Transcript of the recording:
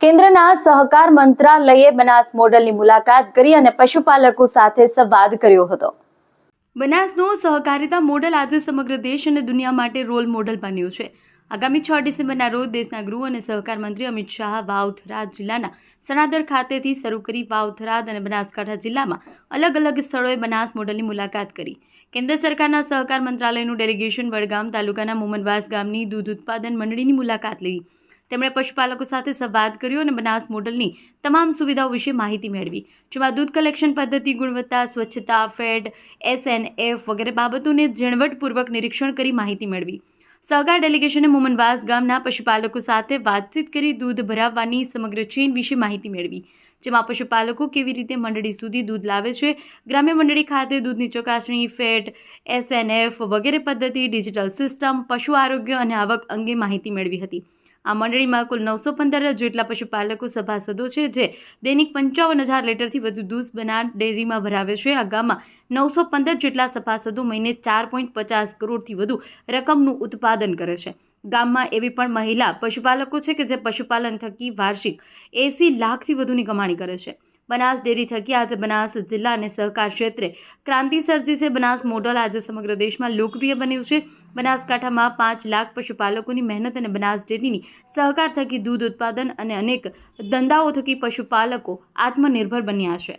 કેન્દ્રના સહકાર મંત્રાલયે બનાસ મોડલની મુલાકાત કરી અને પશુપાલકો સાથે સંવાદ કર્યો હતો. બનાસનો સહકારિતા મોડલ આજે સમગ્ર દેશ અને દુનિયા માટે રોલ મોડલ બન્યું છે. આગામી છ ડિસેમ્બરના રોજ દેશના ગૃહ અને સહકાર મંત્રી અમિત શાહ વાવથરાદ જિલ્લાના સણાદર ખાતેથી શરૂ કરી વાવથરાદ અને બનાસકાંઠા જિલ્લામાં અલગ અલગ સ્થળોએ બનાસ મોડલની મુલાકાત કરી. કેન્દ્ર સરકારના સહકાર મંત્રાલયનું ડેલિગેશન વડગામ તાલુકાના મોમનવાસ ગામની દૂધ ઉત્પાદન મંડળીની મુલાકાત લીધી તેમણે પશુપાલકો સાથે સંવાદ કર્યો અને બનાસ મોડલની તમામ સુવિધાઓ વિશે માહિતી મેળવી. જેમાં દૂધ કલેક્શન પદ્ધતિ, ગુણવત્તા, સ્વચ્છતા, ફેડ એસએનએફ વગેરે બાબતોને ઝીણવટપૂર્વક નિરીક્ષણ કરી માહિતી મેળવી. સહકાર ડેલિગેશને મોમનવાસ ગામના પશુપાલકો સાથે વાતચીત કરી દૂધ ભરાવવાની સમગ્ર ચેન વિશે માહિતી મેળવી. જેમાં પશુપાલકો કેવી રીતે મંડળી સુધી દૂધ લાવે છે, ગ્રામ્ય મંડળી ખાતે દૂધની ચકાસણી ફેટ એસએનએફ વગેરે પદ્ધતિ, ડિજિટલ સિસ્ટમ, પશુ આરોગ્ય અને આવક અંગે માહિતી મેળવી હતી. આ મંડળીમાં કુલ નવસો પંદર જેટલા પશુપાલકો, સભાસદો છે, જે દૈનિક પંચાવન હજાર લીટરથી વધુ દૂધ બનાર ડેરીમાં ભરાવે છે. આ ગામમાં નવસો પંદર જેટલા સભાસદો મહિને ચાર પોઈન્ટ પચાસ કરોડથી વધુ રકમનું ઉત્પાદન કરે છે. ગામમાં એવી પણ મહિલા પશુપાલકો છે કે જે પશુપાલન થકી વાર્ષિક એંસી લાખથી વધુની કમાણી કરે છે. બનાસ ડેરી થકી આજે બનાસ જિલ્લા અને સહકાર ક્ષેત્રે ક્રાંતિ સર્જી છે. બનાસ મોડલ આજે સમગ્ર દેશમાં લોકપ્રિય બન્યું છે. બનાસકાંઠામાં પાંચ લાખ પશુપાલકોની મહેનત અને બનાસ ડેરીની સહકાર થકી દૂધ ઉત્પાદન અને અનેક ધંધાઓ થકી પશુપાલકો આત્મનિર્ભર બન્યા છે.